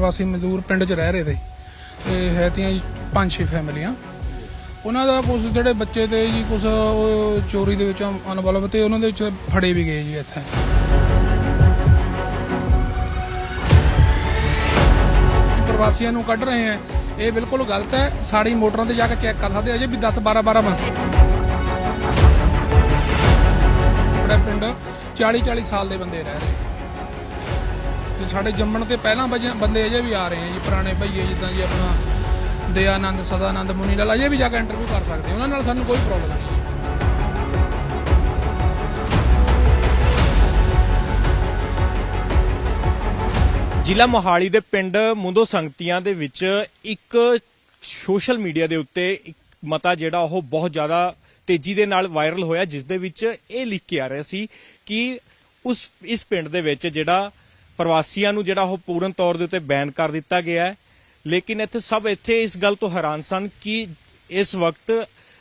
ਪ੍ਰਵਾਸੀ ਮਜ਼ਦੂਰ ਪਿੰਡ 'ਚ ਰਹਿ ਰਹੇ ਤੇ ਤੇ ਹੈ ਤੀਆਂ ਜੀ ਪੰਜ ਛੇ ਫੈਮਲੀਆਂ। ਉਹਨਾਂ ਦਾ ਕੁਝ ਜਿਹੜੇ ਬੱਚੇ ਤੇ ਜੀ ਕੁਝ ਚੋਰੀ ਦੇ ਵਿੱਚ ਅਨਵਲਵ ਤੇ ਉਹਨਾਂ ਦੇ ਵਿੱਚ ਫੜੇ ਵੀ ਗਏ ਜੀ ਇੱਥੇ। ਪ੍ਰਵਾਸੀਆਂ ਨੂੰ ਕੱਢ ਰਹੇ ਹੈ ਇਹ ਬਿਲਕੁਲ ਗਲਤ ਹੈ। ਸਾਡੀ ਮੋਟਰਾਂ ਤੇ ਜਾ ਕੇ ਚੈੱਕ ਕਰ ਸਕਦੇ ਹੋ ਅਜੇ ਵੀ 10 12 12 ਬੰਦੇ। ਪਿੰਡ 40 40 ਸਾਲ ਦੇ ਬੰਦੇ ਰਹਿ ਰਹੇ। ਤੇ ਸਾਡੇ ਜੰਮਣ ਤੇ ਪਹਿਲਾਂ ਬਜ- ਬੰਦੇ ਅਜੇ ਵੀ ਆ ਰਹੇ ਆ ਜੀ, ਪੁਰਾਣੇ ਭਈਏ ਜਿੱਦਾਂ ਜੀ ਆਪਣਾ ਦਇਆਨੰਦ, ਸਦਾਨੰਦ ਮੁਨੀ ਲਾਲ ਅਜੇ ਵੀ ਜਾ ਕੇ ਇੰਟਰਵਿਊ ਕਰ ਸਕਦੇ ਉਹਨਾਂ ਨਾਲ ਸਾਨੂੰ ਕੋਈ ਪ੍ਰੋਬਲਮ ਨਹੀਂ। ਜੀ ਜ਼ਿਲ੍ਹਾ ਮੋਹਾਲੀ ਦੇ ਪਿੰਡ ਮੁੰਦੋ ਸੰਗਤੀਆਂ ਦੇ ਵਿੱਚ ਇੱਕ ਸੋਸ਼ਲ ਮੀਡੀਆ ਦੇ ਉੱਤੇ ਇੱਕ ਮਤਾ ਜਿਹੜਾ ਉਹ ਬਹੁਤ ਜ਼ਿਆਦਾ ਤੇਜ਼ੀ ਦੇ ਨਾਲ ਵਾਇਰਲ ਹੋਇਆ, ਜਿਸ ਦੇ ਵਿੱਚ ਇਹ ਲਿਖ ਕੇ ਆ ਰਿਹਾ ਸੀ ਕਿ ਉਸ, ਇਸ ਪਿੰਡ ਦੇ ਵਿੱਚ ਜਿਹੜਾ ਪ੍ਰਵਾਸੀਆਂ ਨੂੰ ਜਿਹੜਾ ਉਹ ਪੂਰਨ ਤੌਰ ਦੇ ਉੱਤੇ ਬੈਨ ਕਰ ਦਿੱਤਾ ਗਿਆ ਹੈ। ਲੇਕਿਨ ਇੱਥੇ ਸਭ ਇੱਥੇ ਇਸ ਗੱਲ ਤੋਂ ਹੈਰਾਨ ਸਨ ਕਿ ਇਸ ਵਕਤ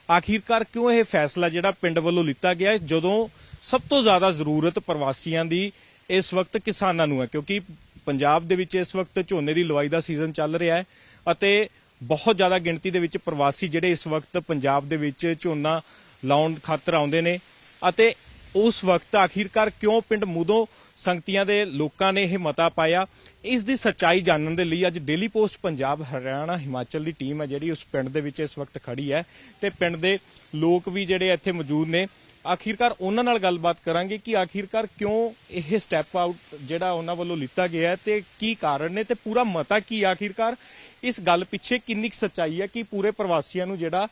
ਆਖਿਰਕਾਰ ਕਿਉਂ ਇਹ ਫੈਸਲਾ ਜਿਹੜਾ ਪਿੰਡ ਵੱਲੋਂ ਲਿੱਤਾ ਗਿਆ ਜਦੋਂ ਸਭ ਤੋਂ ਜ਼ਿਆਦਾ ਜ਼ਰੂਰਤ ਪ੍ਰਵਾਸੀਆਂ ਦੀ ਇਸ ਵਕਤ ਕਿਸਾਨਾਂ ਨੂੰ ਹੈ, ਕਿਉਂਕਿ ਪੰਜਾਬ ਦੇ ਵਿੱਚ ਇਸ ਵਕਤ ਝੋਨੇ ਦੀ ਲਵਾਈ ਦਾ ਸੀਜ਼ਨ ਚੱਲ ਰਿਹਾ ਹੈ ਅਤੇ ਬਹੁਤ ਜ਼ਿਆਦਾ ਗਿਣਤੀ ਦੇ ਵਿੱਚ ਪ੍ਰਵਾਸੀ ਜਿਹੜੇ ਇਸ ਵਕਤ ਪੰਜਾਬ ਦੇ ਵਿੱਚ ਝੋਨਾ ਲਾਉਣ ਖਾਤਰ ਆਉਂਦੇ ਨੇ ਅਤੇ ਉਸ ਵਕਤ ਆਖਿਰਕਾਰ ਕਿਉਂ ਪਿੰਡ ਮੁਦੋਂ ਸੰਗਤੀਆਂ ਦੇ ਲੋਕਾਂ ਨੇ ਇਹ ਮਤਾ ਪਾਇਆ? ਇਸ ਦੀ ਸੱਚਾਈ ਜਾਣਨ ਦੇ ਲਈ ਅੱਜ ਡੇਲੀ ਪੋਸਟ ਪੰਜਾਬ ਹਰਿਆਣਾ ਹਿਮਾਚਲ ਦੀ ਟੀਮ ਹੈ ਜਿਹੜੀ ਉਸ ਪਿੰਡ ਦੇ ਵਿੱਚ ਇਸ ਵਕਤ ਖੜੀ ਹੈ ਤੇ ਪਿੰਡ ਦੇ ਲੋਕ ਵੀ ਜਿਹੜੇ ਇੱਥੇ ਮੌਜੂਦ ਨੇ, ਆਖਿਰਕਾਰ ਉਹਨਾਂ ਨਾਲ ਗੱਲਬਾਤ ਕਰਾਂਗੇ ਕਿ ਆਖਿਰਕਾਰ ਕਿਉਂ ਇਹ ਸਟੈਪ ਆਊਟ ਜਿਹੜਾ ਉਹਨਾਂ ਵੱਲੋਂ ਲਿੱਤਾ ਗਿਆ ਹੈ ਤੇ ਕੀ ਕਾਰਨ ਨੇ ਤੇ ਪੂਰਾ ਮਤਾ ਕੀ ਆਖਿਰਕਾਰ ਇਸ ਗੱਲ ਪਿੱਛੇ ਕਿੰਨੀ ਕੁ ਸੱਚਾਈ ਹੈ ਕਿ ਪੂਰੇ ਪ੍ਰਵਾਸੀਆਂ ਨੂੰ ਜਿਹੜਾ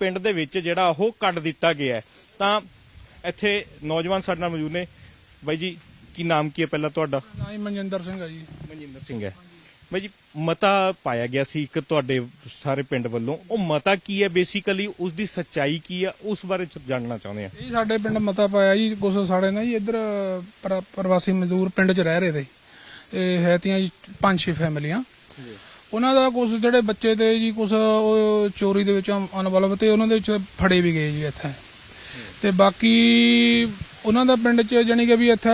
ਪਿੰਡ ਦੇ ਵਿੱਚ ਜਿਹੜਾ ਉਹ ਕੱਢ ਦਿੱਤਾ ਗਿਆ ਹੈ? ਤਾਂ ਇੱਥੇ ਨੌਜਵਾਨ ਸਾਡੇ ਨਾਲ ਮੌਜੂਦ ਨੇ। ਬਾਈ ਜੀ ਕੀ ਨਾਮ ਕੀ ਹੈ ਪਹਿਲਾਂ ਤੁਹਾਡਾ? ਨਾ ਹੀ ਮਨਜਿੰਦਰ ਸਿੰਘ ਆ ਜੀ। ਮਨਜਿੰਦਰ ਸਿੰਘ ਹੈ। ਬਾਈ ਜੀ ਮਤਾ ਪਾਇਆ ਗਿਆ ਸੀ ਇੱਕ ਤੁਹਾਡੇ ਸਾਰੇ ਪਿੰਡ ਵੱਲੋਂ। ਉਹ ਮਤਾ ਕੀ ਹੈ? ਬੇਸਿਕਲੀ ਉਸ ਦੀ ਸੱਚਾਈ ਕੀ ਹੈ? ਉਸ ਬਾਰੇ ਜਾਣਨਾ ਚਾਹੁੰਦੇ ਆ। ਇਹ ਸਾਡੇ ਪਿੰਡ ਮਤਾ ਪਾਇਆ ਜੀ ਕੁਛ ਸਾਡੇ ਨਾ ਜੀ ਇੱਧਰ ਪ੍ਰ- ਪ੍ਰਵਾਸੀ ਮਜ਼ਦੂਰ ਪਿੰਡ 'ਚ ਰਹਿ ਰਹੇ ਤੇ ਇਹ ਹੈ ਤੀਆਂ ਜੀ ਪੰਜ ਛੇ ਫੈਮਲੀਆਂ। ਉਹਨਾਂ ਦਾ ਕੁਝ ਜਿਹੜੇ ਬੱਚੇ ਤੇ ਜੀ ਕੁਝ ਚੋਰੀ ਦੇ ਵਿੱਚ ਅਨਵਲਵ ਤੇ ਉਹਨਾਂ ਦੇ ਵਿੱਚ ਫੜੇ ਵੀ ਗਏ ਜੀ ਇੱਥੇ। ਤੇ ਬਾਕੀ ਉਹਨਾਂ ਦਾ ਪਿੰਡ 'ਚ ਜਾਣੀ ਕਿ ਵੀ ਇੱਥੇ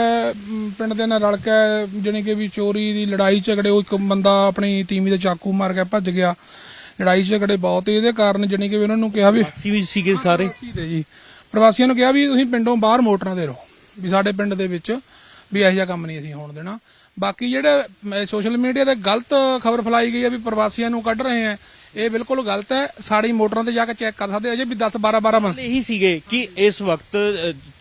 ਪਿੰਡ ਦੇ ਨਾਲ ਰਲ ਕੇ ਜਾਣੀ ਕਿ ਵੀ ਚੋਰੀ ਦੀ ਲੜਾਈ ਝਗੜੇ ਉਹ ਇੱਕ ਬੰਦਾ ਆਪਣੀ ਤੀਵੀਂ ਦੇ ਚਾਕੂ ਮਾਰ ਕੇ ਭੱਜ ਗਿਆ। ਲੜਾਈ ਝਗੜੇ ਬਹੁਤ ਇਹਦੇ ਕਾਰਨ ਜਾਣੀ ਕਿ ਵੀ ਉਹਨਾਂ ਨੂੰ ਕਿਹਾ ਵੀ ਅਸੀਂ ਵੀ ਸੀਗੇ ਸਾਰੇ। ਜੀ। ਪ੍ਰਵਾਸੀਆਂ ਨੂੰ ਕਿਹਾ ਵੀ ਤੁਸੀਂ ਪਿੰਡੋਂ ਬਾਹਰ ਮੋਟਰਾਂ ਦੇ ਰਹੋ ਵੀ ਸਾਡੇ ਪਿੰਡ ਦੇ ਵਿੱਚ ਵੀ ਇਹੋ ਜਿਹਾ ਕੰਮ ਨਹੀਂ ਅਸੀਂ ਹੋਣ ਦੇਣਾ। ਬਾਕੀ ਜਿਹੜੇ ਸੋਸ਼ਲ ਮੀਡੀਆ ਤੇ ਗਲਤ ਖਬਰ ਫੈਲਾਈ ਗਈ ਹੈ ਵੀ ਪ੍ਰਵਾਸੀਆਂ ਨੂੰ ਕੱਢ ਰਹੇ ਆ ਇਹ ਬਿਲਕੁਲ ਗਲਤ ਹੈ। ਸਾਡੀ ਮੋਟਰਾਂ ਤੇ ਜਾ ਕੇ ਚੈੱਕ ਕਰ ਸਕਦੇ ਅਜੇ ਵੀ 10 12 12 ਬੰਦੇ। ਇਹੀ ਸੀਗੇ ਕਿ ਇਸ ਵਕਤ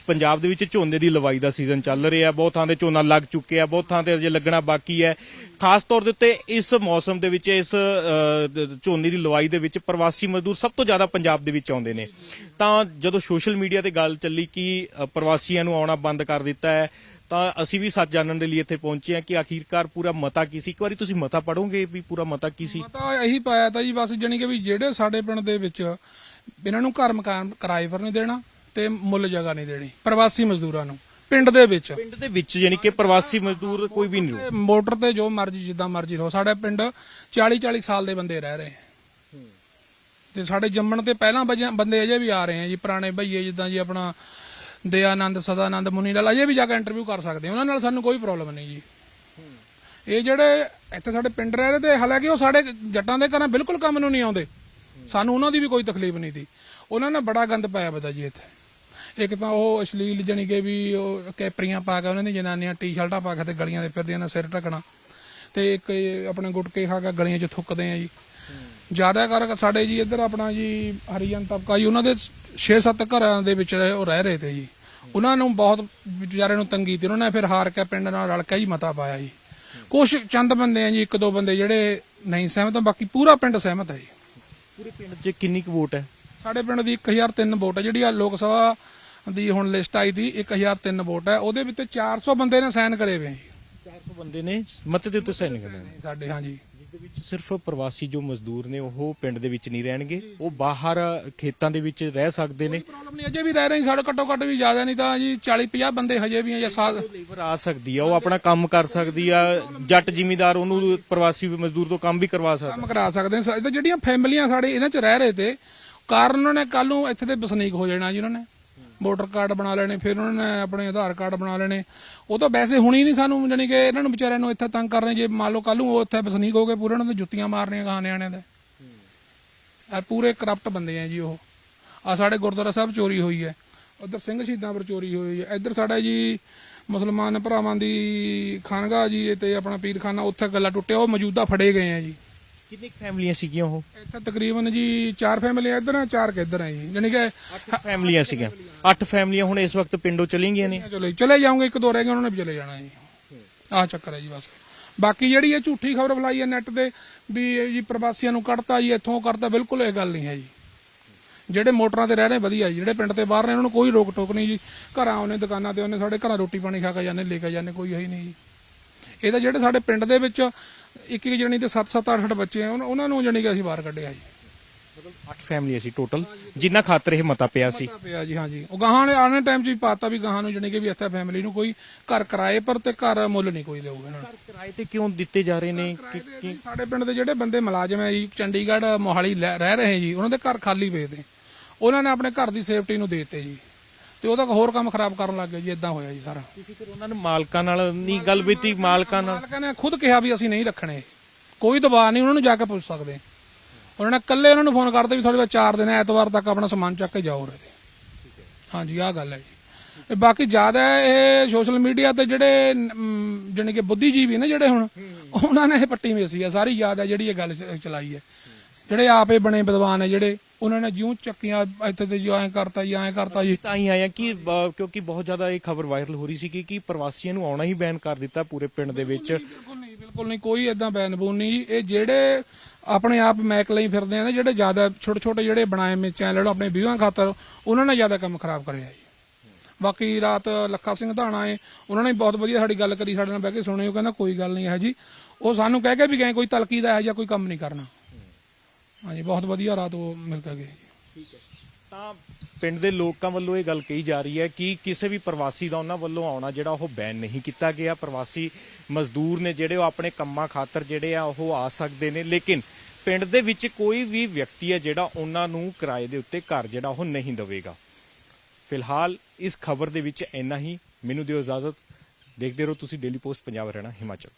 ਪੰਜਾਬ ਦੇ ਵਿੱਚ ਝੋਨੇ ਦੀ ਲਵਾਈ ਦਾ ਸੀਜ਼ਨ ਚੱਲ ਰਿਹਾ ਬਹੁਤ ਥਾਂ ਤੇ ਝੋਨਾ ਲੱਗ ਚੁੱਕਿਆ ਬਹੁਤ ਥਾਂ ਤੇ ਅਜੇ ਲੱਗਣਾ ਬਾਕੀ ਹੈ। ਖਾਸ ਤੌਰ ਦੇ ਉੱਤੇ ਇਸ ਮੌਸਮ ਦੇ ਵਿੱਚ ਇਸ ਝੋਨੇ ਦੀ ਲਵਾਈ ਦੇ ਵਿੱਚ ਪ੍ਰਵਾਸੀ ਮਜ਼ਦੂਰ ਸਭ ਤੋਂ ਜ਼ਿਆਦਾ ਪੰਜਾਬ ਦੇ ਵਿੱਚ ਆਉਂਦੇ ਨੇ। ਤਾਂ ਜਦੋਂ ਸੋਸ਼ਲ ਮੀਡੀਆ ਤੇ ਗੱਲ ਚੱਲੀ ਕਿ ਪ੍ਰਵਾਸੀਆਂ ਨੂੰ ਆਉਣਾ ਬੰਦ ਕਰ ਦਿੱਤਾ ਹੈ ਤਾਂ ਅਸੀਂ ਵੀ ਸੱਚ ਜਾਣਨ ਦੇ ਲਈ ਇੱਥੇ ਪਹੁੰਚੇ ਹਾਂ ਕਿ ਆਖਿਰਕਾਰ ਪੂਰਾ ਮਤਾ ਕੀ ਸੀ? ਇੱਕ ਵਾਰੀ ਤੁਸੀਂ ਮਤਾ ਪੜੋਗੇ ਵੀ ਪੂਰਾ ਮਤਾ ਕੀ ਸੀ? ਪਤਾ ਇਹੀ ਪਾਇਆ ਤਾਂ ਜੀ ਬਸ ਜਾਣੀ ਕਿ ਵੀ ਜਿਹੜੇ ਸਾਡੇ ਪਿੰਡ ਦੇ ਵਿੱਚ ਇਹਨਾਂ ਨੂੰ ਘਰ ਮਕਾਨ ਕਿਰਾਏ ਪਰ ਨਹੀਂ ਦੇਣਾ ਤੇ ਮੁੱਲ ਜਗ੍ਹਾ ਨਹੀਂ ਦੇਣੀ ਪ੍ਰਵਾਸੀ ਮਜ਼ਦੂਰਾਂ ਨੂੰ ਪਿੰਡ ਦੇ ਵਿੱਚ। ਪਿੰਡ ਦੇ ਵਿੱਚ ਯਾਨੀ ਕਿ ਪ੍ਰਵਾਸੀ ਮਜ਼ਦੂਰ ਕੋਈ ਵੀ ਨਹੀਂ ਮੋਟਰ ਤੇ ਜੋ ਮਰਜ਼ੀ ਜਿੱਦਾਂ ਮਰਜ਼ੀ ਰਹੋ ਸਾਡੇ ਪਿੰਡ 40 40 ਸਾਲ ਦੇ ਬੰਦੇ ਰਹਿ ਰਹੇ ਤੇ ਸਾਡੇ ਜੰਮਣ ਤੇ ਪਹਿਲਾਂ ਬੰਦੇ ਅਜੇ ਵੀ ਆ ਰਹੇ ਆ ਜੀ ਪੁਰਾਣੇ ਭਈਏ ਜਿੱਦਾਂ ਜੀ ਆਪਣਾ ਦਇਆਨੰਦ, ਸਦਾਨੰਦ ਮੁਨੀ ਲਾਲ, ਅਜੇ ਵੀ ਜਾ ਕੇ ਇੰਟਰਵਿਊ ਕਰ ਸਕਦੇ ਉਹਨਾਂ ਨਾਲ ਸਾਨੂੰ ਕੋਈ ਪ੍ਰੋਬਲਮ ਨਹੀਂ ਜੀ। ਇਹ ਜਿਹੜੇ ਇੱਥੇ ਸਾਡੇ ਪਿੰਡ ਰਹਿ ਰਹੇ ਤੇ ਹਾਲਾਂਕਿ ਉਹ ਸਾਡੇ ਜੱਟਾਂ ਦੇ ਘਰਾਂ ਬਿਲਕੁਲ ਕੰਮ ਨੂੰ ਨਹੀਂ ਆਉਂਦੇ। ਸਾਨੂੰ ਉਹਨਾਂ ਦੀ ਵੀ ਕੋਈ ਤਕਲੀਫ ਨਹੀਂ ਸੀ। ਉਹਨਾਂ ਨੇ ਬੜਾ ਗੰਦ ਪਾਇਆ ਬਦਾ ਜੀ ਇੱਥੇ। ਇੱਕ ਤਾਂ ਉਹ ਅਸ਼ਲੀਲ ਜਣੀ ਕਿ ਵੀ ਉਹ ਕੈਪਰੀਆਂ ਪਾ ਕੇ ਉਹਨਾਂ ਦੀ ਜਨਾਨੀਆਂ ਟੀ-ਸ਼ਰਟਾਂ ਪਾ ਕੇ ਤੇ ਗਲੀਆਂ ਦੇ ਫਿਰਦੀਆਂ ਨੇ ਸਿਰ ਢਕਣਾ। ਤੇ ਇੱਕ ਆਪਣੇ ਗੁਟਕੇ ਖਾ ਕੇ ਗਲੀਆਂ 'ਚ ਥੁੱਕਦੇ ਆ ਜੀ। ਜ਼ਿਆਦਾ ਕਰ ਸਾਡੇ ਜੀ ਇੱਧਰ ਆਪਣਾ ਜੀ ਹਰੀਜਨ ਤਬਕਾ ਜੀ ਉਹਨਾਂ ਦੇ 6-7 ਘਰਾਂ ਦੇ ਵਿੱਚ ਉਹ ਰਹਿ ਰਹੇ ਤੇ ਜੀ। ਉਹਨਾਂ ਨੂੰ ਬਹੁਤ ਵਿਚਾਰੇ ਨੂੰ ਤੰਗੀ ਤੇ। ਉਹਨਾਂ ਨੇ ਫਿਰ ਹਾਰ ਕੇ ਪਿੰਡ ਨਾਲ ਰਲ ਕੇ ਹੀ ਮਤਾ ਪਾਇਆ ਜੀ। ਕੁਝ ਚੰਦ ਬੰਦੇ ਆ ਜੀ ਇੱਕ ਦੋ ਬੰਦੇ ਜਿਹੜੇ ਨਹੀਂ ਸਹਿਮਤ ਬਾਕੀ ਪੂਰਾ ਪਿੰਡ ਸਹਿਮਤ ਹੈ ਜੀ। ਪੂਰੇ ਪਿੰਡ 'ਚ ਕਿੰਨੀ ਕੁ ਵੋਟ ਹੈ? ਸਾਡੇ ਪਿੰਡ ਦੀ 1003 ਵੋਟ ਹੈ। ਜਿਹੜੀ ਆ ਲੋਕ ਸਭਾ ਦੀ ਹੁਣ ਲਿਸਟ ਆਈ ਦੀ 1003 ਵੋਟ ਹੈ। ਉਹਦੇ ਵਿੱਚ 400 ਬੰਦੇ ਨੇ ਸਾਈਨ ਕਰੇ ਜੀ। 400 ਬੰਦੇ ਨੇ ਮਤੇ ਦੇ ਉੱਤੇ ਸਾਈਨ ਕਰਨੇ ਨੇ? ਸਾਡੇ ਹਾਂਜੀ। ਵਿੱਚ ਸਿਰਫ ਪ੍ਰਵਾਸੀ ਜੋ ਮਜ਼ਦੂਰ ਨੇ ਉਹ ਪਿੰਡ ਦੇ ਵਿੱਚ ਨਹੀਂ ਰਹਿਣਗੇ। ਉਹ ਬਾਹਰ ਖੇਤਾਂ ਦੇ ਵਿੱਚ ਰਹਿ ਸਕਦੇ ਨੇ। ਪ੍ਰੋਬਲਮ ਨਹੀਂ ਅਜੇ ਵੀ ਰਹਿ ਰਹੇ ਸਾਡੇ ਘੱਟੋ ਘੱਟ ਵੀ ਜ਼ਿਆਦਾ ਨਹੀਂ ਤਾਂ ਜੀ 40 50 ਬੰਦੇ ਹਜੇ ਵੀ ਆ ਜਾਂ ਸਾਗ ਲੇਬਰ ਆ ਸਕਦੀ ਆ ਉਹ ਆਪਣਾ ਕੰਮ ਕਰ ਸਕਦੀ ਆ ਜੱਟ ਜ਼ਿਮੀਂਦਾਰ ਉਹਨੂੰ ਪ੍ਰਵਾਸੀ ਮਜ਼ਦੂਰ ਤੋਂ ਕੰਮ ਵੀ ਕਰਵਾ ਸਕਦਾ। ਕੰਮ ਕਰਾ ਸਕਦੇ ਨੇ। ਜਿਹੜੀਆਂ ਫੈਮਲੀਆਂ ਸਾਡੇ ਇਹਨਾਂ 'ਚ ਰਹਿ ਰਹੇ ਤੇ ਕਾਰਨ ਉਹਨਾਂ ਨੇ ਕੱਲ ਨੂੰ ਇੱਥੇ ਦੇ ਵਸਨੀਕ ਹੋ ਜਾਣਾ ਜੀ ਉਹਨਾਂ ਨੇ। ਵੋਟਰ ਕਾਰਡ ਬਣਾ ਲੈਣੇ, ਫਿਰ ਉਹਨਾਂ ਨੇ ਆਪਣੇ ਆਧਾਰ ਕਾਰਡ ਬਣਾ ਲੈਣੇ। ਉਹ ਤਾਂ ਵੈਸੇ ਹੁਣੀ ਨਹੀਂ ਸਾਨੂੰ ਜਾਣੀ ਕਿ ਇਹਨਾਂ ਨੂੰ ਵਿਚਾਰਿਆਂ ਨੂੰ ਇੱਥੇ ਤੰਗ ਕਰ ਰਹੇ ਜੇ ਮੰਨ ਲਓ ਕੱਲ ਨੂੰ ਉਹ ਇੱਥੇ ਵਸਨੀਕ ਹੋ ਗਏ, ਪੂਰੇ ਉਹਨਾਂ ਦੇ ਜੁੱਤੀਆਂ ਮਾਰਨੀਆਂ ਗਾਂ ਨਿਆਣਿਆਂ ਦੇ। ਆ ਪੂਰੇ ਕਰਪਟ ਬੰਦੇ ਆ ਜੀ ਉਹ। ਆ ਸਾਡੇ ਗੁਰਦੁਆਰਾ ਸਾਹਿਬ ਚੋਰੀ ਹੋਈ ਹੈ। ਉਧਰ ਸਿੰਘ ਸ਼ਹੀਦਾਂ ਪਰ ਚੋਰੀ ਹੋਈ ਹੈ। ਇੱਧਰ ਸਾਡਾ ਜੀ ਮੁਸਲਮਾਨ ਭਰਾਵਾਂ ਦੀ ਖਾਨਗਾ ਜੀ ਤੇ ਆਪਣਾ ਪੀਰਖਾਨਾ, ਉੱਥੇ ਗੱਲਾ ਟੁੱਟਿਆ ਉਹ ਮੌਜੂਦਾ ਫੜੇ ਗਏ ਆ ਜੀ। ਕਿੰਨੀ ਫੈਮਲੀਆਂ ਸੀਗੀਆਂ ਉਹ? ਇੱਥੇ ਤਕਰੀਬਨ ਜੀ ਚਾਰ ਫੈਮਿਲੀਆਂ ਇੱਧਰ ਆ ਚਾਰ ਕਿ ਇੱਧਰ ਆ ਜੀ। ਜਾਣੀ ਕਿ ਅੱਠ ਫੈਮਲੀਆਂ ਸੀਗੀਆਂ। ਅੱਠ ਫੈਮਲੀਆਂ ਹੁਣ ਇਸ ਵਕਤ ਪਿੰਡੋਂ ਚਲੀ ਗਈਆਂ ਨੇ। ਚਲੇ ਚਲੇ ਜਾਓਗੇ ਇੱਕ ਦੋ ਰਹਿ ਗਏ ਉਹਨਾਂ ਨੇ ਵੀ ਚਲੇ ਜਾਣਾ ਜੀ। ਆਹ ਚੱਕਰ ਹੈ ਜੀ ਬਸ। ਬਾਕੀ ਜਿਹੜੀ ਇਹ ਝੂਠੀ ਖਬਰ ਫਲਾਈ ਹੈ ਨੈਟ ਤੇ ਵੀ ਇਹ ਜੀ ਪ੍ਰਵਾਸੀਆਂ ਨੂੰ ਕੱਢਤਾ ਜੀ ਇੱਥੋਂ ਕੱਢਤਾ ਬਿਲਕੁਲ ਇਹ ਗੱਲ ਨਹੀਂ ਹੈ ਜੀ। ਜਿਹੜੇ ਮੋਟਰਾਂ ਤੇ ਰਹਿ ਰਹੇ ਵਧੀਆ ਜੀ। ਜਿਹੜੇ ਪਿੰਡ ਤੇ ਬਾਹਰ ਨੇ ਉਹਨਾਂ ਨੂੰ ਕੋਈ ਰੋਕ ਟੋਕ ਨਹੀਂ ਜੀ। ਘਰਾਂ ਆਉਨੇ ਦੁਕਾਨਾਂ ਤੇ ਉਹਨੇ ਸਾਡੇ ਘਰਾਂ ਰੋਟੀ ਪਾਣੀ ਖਾ ਕੇ ਜਾਂਦੇ ਲੈ ਕੇ ਜਾਂਦੇ ਕੋਈ ਹੈ ਹੀ ਨਹੀਂ ਜੀ। ਇਹ ਤਾਂ ਜਿਹੜੇ ਸਾਡੇ ਪਿੰਡ ਦੇ ਵਿੱਚ ਇੱਕ ਇੱਕ ਜਣੀ ਤੇ 7-7 8-8 ਬੱਚੇ ਆ ਉਹਨਾਂ- ਉਹਨਾਂ ਨੂੰ ਜਾਣੀ ਕਿ ਅਸੀਂ ਬਾਹਰ ਕੱਢਿਆ ਜੀ। ਅੱਠ ਫੈਮਲੀਆਂ ਸੀ ਟੋਟਲ ਜਿੰਨਾ ਖਾਤਰ ਇਹ ਮਤਾ ਪਿਆ ਸੀ। ਪਤਾ ਪਿਆ ਜੀ ਹਾਂਜੀ। ਉਹ ਗਾਹਾਂ ਨੇ ਆਉਣੇ ਟਾਈਮ 'ਚ ਵੀ ਪਾਤਾ ਵੀ ਗਾਹਾਂ ਨੂੰ ਜਾਣੀ ਕਿ ਵੀ ਇੱਥੇ ਫੈਮਿਲੀ ਨੂੰ ਕੋਈ ਘਰ ਕਿਰਾਏ ਪਰ ਤੇ ਘਰ ਮੁੱਲ ਨਹੀਂ ਕੋਈ ਦੇਊਗਾ ਇਹਨਾਂ ਨੂੰ। ਕਿਰਾਏ ਤੇ ਕਿਉਂ ਦਿੱਤੇ ਜਾ ਰਹੇ ਨੇ? ਕਿ- ਸਾਡੇ ਪਿੰਡ ਦੇ ਜਿਹੜੇ ਬੰਦੇ ਮੁਲਾਜ਼ਮ ਹੈ ਜੀ ਚੰਡੀਗੜ੍ਹ ਮੋਹਾਲੀ ਲੈ- ਰਹਿ ਰਹੇ ਜੀ ਉਹਨਾਂ ਦੇ ਘਰ ਖਾਲੀ ਪਏ ਤੇ। ਉਹਨਾਂ ਨੇ ਆਪਣੇ ਘਰ ਦੀ ਸੇਫਟੀ ਨੂੰ ਦੇ ਦਿੱਤੇ ਜੀ। ਤੇ ਉਹਦਾ ਹੋਰ ਕੰਮ ਖਰਾਬ ਕਰਨ ਲੱਗ ਗਏ ਜੀ ਇਦਾਂ ਹੋਇਆ ਜੀ ਸਾਰਾ। ਤੁਸੀਂ ਫਿਰ ਉਹਨਾਂ ਨੂੰ ਮਾਲਕਾਂ ਨਾਲ ਨਹੀਂ ਗੱਲ ਬੀਤੀ ਮਾਲਕਾਂ ਨਾਲ? ਮਾਲਕਾਂ ਨੇ ਖੁਦ ਕਿਹਾ ਵੀ ਅਸੀਂ ਨਹੀਂ ਰੱਖਣੇ। ਕੋਈ ਦਬਾਅ ਨਹੀਂ ਉਹਨਾਂ ਨੂੰ ਜਾ ਕੇ ਪੁੱਛ ਸਕਦੇ। ਉਹਨਾਂ ਨੇ ਇਕੱਲੇ ਉਹਨਾਂ ਨੂੰ ਫੋਨ ਕਰਦੇ ਵੀ ਤੁਹਾਡੇ ਕੋਲ 4 ਦਿਨ ਐਤਵਾਰ ਤੱਕ ਆਪਣਾ ਸਮਾਨ ਚੱਕ ਕੇ ਜਾਓ ਰੇ ਹਾਂਜੀ ਆਹ ਗੱਲ ਹੈ ਜੀ। ਤੇ ਬਾਕੀ ਜ਼ਿਆਦਾ ਇਹ ਸੋਸ਼ਲ ਮੀਡੀਆ ਤੇ ਜਿਹੜੇ ਜਾਣੀ ਕਿ ਬੁੱਧੀਜੀਵੀ ਨੇ ਜਿਹੜੇ ਹੁਣ ਉਹਨਾਂ ਨੇ ਇਹ ਪੱਟੀ ਮੇਸੀ ਆ ਸਾਰੀ ਯਾਦ ਹੈ ਜਿਹੜੀ ਇਹ ਗੱਲ ਚਲਾਈ ਹੈ। ਜਿਹੜੇ ਆਪੇ ਬਣੇ ਵਿਦਵਾਨ ਹੈ ਜਿਹੜੇ ਉਹਨਾਂ ਨੇ ਜਿਉਂ ਚੱਕੀਆਂ ਇੱਥੇ ਤੇ ਜਿਉਂ ਐਂ ਕਰਤਾ ਜੀ ਐਂ ਕਰਤਾ ਜੀ। ਤਾਂ ਹੀ ਆਇਆ ਕਿ ਕਿਉਂਕਿ ਬਹੁਤ ਜ਼ਿਆਦਾ ਇਹ ਖਬਰ ਵਾਇਰਲ ਹੋ ਰਹੀ ਸੀ ਕਿ ਕਿ ਪ੍ਰਵਾਸੀਆਂ ਨੂੰ ਆਉਣਾ ਹੀ ਬੈਨ ਕਰ ਦਿੱਤਾ ਪੂਰੇ ਪਿੰਡ ਦੇ ਵਿੱਚ। ਬਿਲਕੁਲ ਨਹੀਂ ਬਿਲਕੁਲ ਨਹੀਂ ਕੋਈ ਇਦਾਂ ਬੈਨ ਬੂਨ ਨਹੀਂ ਜੀ। ਇਹ ਜਿਹੜੇ ਆਪਣੇ ਆਪ ਮੈਕ ਲਈ ਫਿਰਦੇ ਆ ਨਾ ਜਿਹੜੇ ਜ਼ਿਆਦਾ ਛੋਟੇ ਛੋਟੇ ਜਿਹੜੇ ਬਣਾਏ ਮੇ ਚੈਨਲ ਆਪਣੇ ਵਿਊਆਂ ਖਾਤਰ ਉਹਨਾਂ ਨੇ ਜ਼ਿਆਦਾ ਕੰਮ ਖਰਾਬ ਕਰਿਆ ਜੀ। ਬਾਕੀ ਰਾਤ ਲੱਖਾ ਸਿੰਘ ਧਾਣਾ ਏ ਉਹਨਾਂ ਨੇ ਬਹੁਤ ਵਧੀਆ ਸਾਡੀ ਗੱਲ ਕਰੀ ਸਾਡੇ ਨਾਲ ਬਹਿ ਕੇ ਸੁਣੀ ਉਹ ਕਹਿੰਦਾ ਕੋਈ ਗੱਲ ਨਹੀਂ ਹੈ ਜੀ। ਉਹ ਸਾਨੂੰ ਕਹਿ ਕੇ ਵੀ ਗਏ ਕੋਈ ਤਲਕੀ ਦਾ ਹੈ ਜਾਂ ਕੋਈ ਕੰਮ ਨਹੀਂ ਕਰਨਾ। ਹਾਂਜੀ, ਬਹੁਤ ਵਧੀਆ ਰਾਤ ਉਹ ਮਿਲ ਕੇ ਗਏ ਜੀ ਤਾਂ ਪਿੰਡ ਦੇ ਲੋਕਾਂ ਵੱਲੋਂ ਇਹ ਗੱਲ ਕਹੀ ਜਾ ਰਹੀ ਹੈ ਕਿ ਕਿਸੇ ਵੀ ਪ੍ਰਵਾਸੀ ਦਾ ਉਹਨਾਂ ਵੱਲੋਂ ਆਉਣਾ ਜਿਹੜਾ ਉਹ ਬੈਨ ਨਹੀਂ ਕੀਤਾ ਗਿਆ। ਪ੍ਰਵਾਸੀ ਮਜ਼ਦੂਰ ਨੇ ਜਿਹੜੇ ਉਹ ਆਪਣੇ ਕੰਮਾਂ ਖਾਤਰ ਜਿਹੜੇ ਆ ਉਹ ਆ ਸਕਦੇ ਨੇ। ਲੇਕਿਨ ਪਿੰਡ ਦੇ ਵਿੱਚ ਕੋਈ ਵੀ ਵਿਅਕਤੀ ਹੈ ਜਿਹੜਾ ਉਹਨਾਂ ਨੂੰ ਕਿਰਾਏ ਦੇ ਉੱਤੇ ਘਰ ਜਿਹੜਾ ਉਹ ਨਹੀਂ ਦੇਵੇਗਾ। ਫਿਲਹਾਲ ਇਸ ਖਬਰ ਦੇ ਵਿੱਚ ਇੰਨਾ ਹੀ। ਮੈਨੂੰ ਦਿਓ ਇਜਾਜ਼ਤ। ਦੇਖਦੇ ਰਹੋ ਤੁਸੀਂ ਡੇਲੀ ਪੋਸਟ ਪੰਜਾਬ ਹਰਿਆਣਾ, ਹਿਮਾਚਲ।